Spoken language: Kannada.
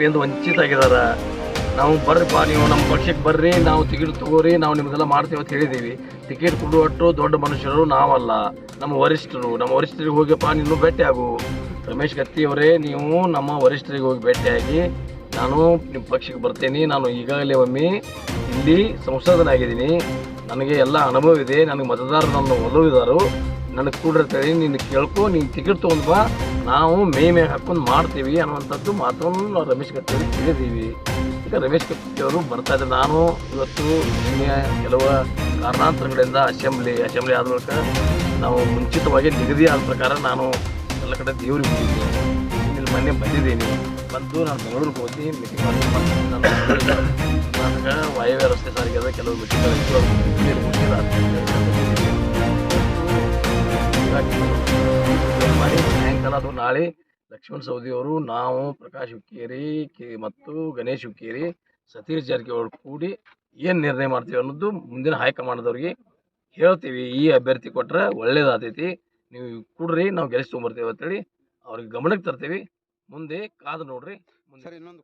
ಎಂದು ವಂಚಿತ ಆಗಿದ್ದಾರೆ ನಾವು ಬರ್ರಿಪ್ಪ ನೀವು ನಮ್ಮ ಪಕ್ಷಕ್ಕೆ ಬರ್ರಿ, ನಾವು ಟಿಕೆಟ್ ತಗೋರಿ, ನಾವು ನಿಮ್ದೆಲ್ಲ ಮಾಡ್ತೀವಿ ಅಂತ ಹೇಳಿದ್ದೀವಿ. ಟಿಕೆಟ್ ಕೊಡುವಟ್ಟು ದೊಡ್ಡ ಮನುಷ್ಯರು ನಾವಲ್ಲ. ನಮ್ಮ ವರಿಷ್ಠರು, ನಮ್ಮ ವರಿಷ್ಠರಿಗೆ ಹೋಗಿಪ್ಪ ನೀನು ಭೇಟಿ ಆಗು. ರಮೇಶ್ ಅವರೇ ನೀವು ನಮ್ಮ ವರಿಷ್ಠರಿಗೆ ಹೋಗಿ ಭೇಟಿಯಾಗಿ ನಾನು ನಿಮ್ಮ ಪಕ್ಷಕ್ಕೆ ಬರ್ತೇನೆ. ನಾನು ಈಗಾಗಲೇ ಒಮ್ಮೆ ಇಲ್ಲಿ ಸಂಸದನಾಗಿದ್ದೀನಿ. ನನಗೆ ಎಲ್ಲ ಅನುಭವ ಇದೆ. ನನಗೆ ಮತದಾರರು ನನ್ನ ಒಲವಿದಾರು. ನನಗೆ ಕೂಡಿರ್ತೇನೆ ನೀನು ಕೇಳ್ಕೊ, ನೀನು ಟಿಕೆಟ್ ತೊಗೊಂಡು ಬಾ. ನಾವು ಮೇ ಮೇ ಹಾಕೊಂಡು ಮಾಡ್ತೀವಿ ಅನ್ನುವಂಥದ್ದು ಮಾತ್ರ ನಾವು ರಮೇಶ್ ಕತ್ತಿ ತಿಳಿದೀವಿ. ಈಗ ರಮೇಶ್ ಕಟ್ಟಿಯವರು ಬರ್ತಾ ಇದ್ದಾರೆ. ನಾನು ಇವತ್ತು ನಿನ್ನೆ ಕೆಲವು ಕಾರಣಾಂತರಗಳಿಂದ ಅಸೆಂಬ್ಲಿ ಅಸೆಂಬ್ಲಿ ಆದ ಬಳಿಕ ನಾವು ಮುಂಚಿತವಾಗಿ ನಿಗದಿ ಆದ ಪ್ರಕಾರ ನಾನು ಎಲ್ಲ ಕಡೆ ದೇವ್ರಿಗೆ ಹೋಗಿದ್ದೀನಿ ಇಲ್ಲಿ ಮೊನ್ನೆ ಬಂದಿದ್ದೀನಿ. ಬಂದು ನಾನು ಬೆಂಗಳೂರಿಗೆ ಹೋಗಿ ಮೀಟಿಂಗ್ ಮಾಡಿ ನಾನು ಕರ್ನಾಟಕ ವಾಯುವ್ಯ ರಸ್ತೆ ಸಾರಿಗೆ ಕೆಲವು ಮೀಟಿಂಗ್ ಅದು ನಾಳೆ ಲಕ್ಷ್ಮಣ್ ಸವದಿ ಅವರು ನಾವು ಪ್ರಕಾಶ್ ಹುಕ್ಕೇರಿ, ಕೆ ಮತ್ತು ಗಣೇಶ್ ಹುಕ್ಕೇರಿ, ಸತೀಶ್ ಜಾರಕಿಹೊಳಿ ಕೂಡಿ ಏನು ನಿರ್ಣಯ ಮಾಡ್ತೀವಿ ಅನ್ನೋದು ಮುಂದಿನ ಹೈಕಮಾಂಡ್ದವ್ರಿಗೆ ಹೇಳ್ತೀವಿ. ಈ ಅಭ್ಯರ್ಥಿ ಕೊಟ್ರೆ ಒಳ್ಳೇದಾತೈತಿ ನೀವು ಕೊಡ್ರಿ, ನಾವು ಗೆಲ್ಲಿಸಿ ತೊಗೊಂಬರ್ತೀವಿ ಅಂತೇಳಿ ಅವ್ರಿಗೆ ಗಮನಕ್ಕೆ ತರ್ತೀವಿ. ಮುಂದೆ ಕಾದು ನೋಡ್ರಿ. ಸರ್, ಇನ್ನೊಂದು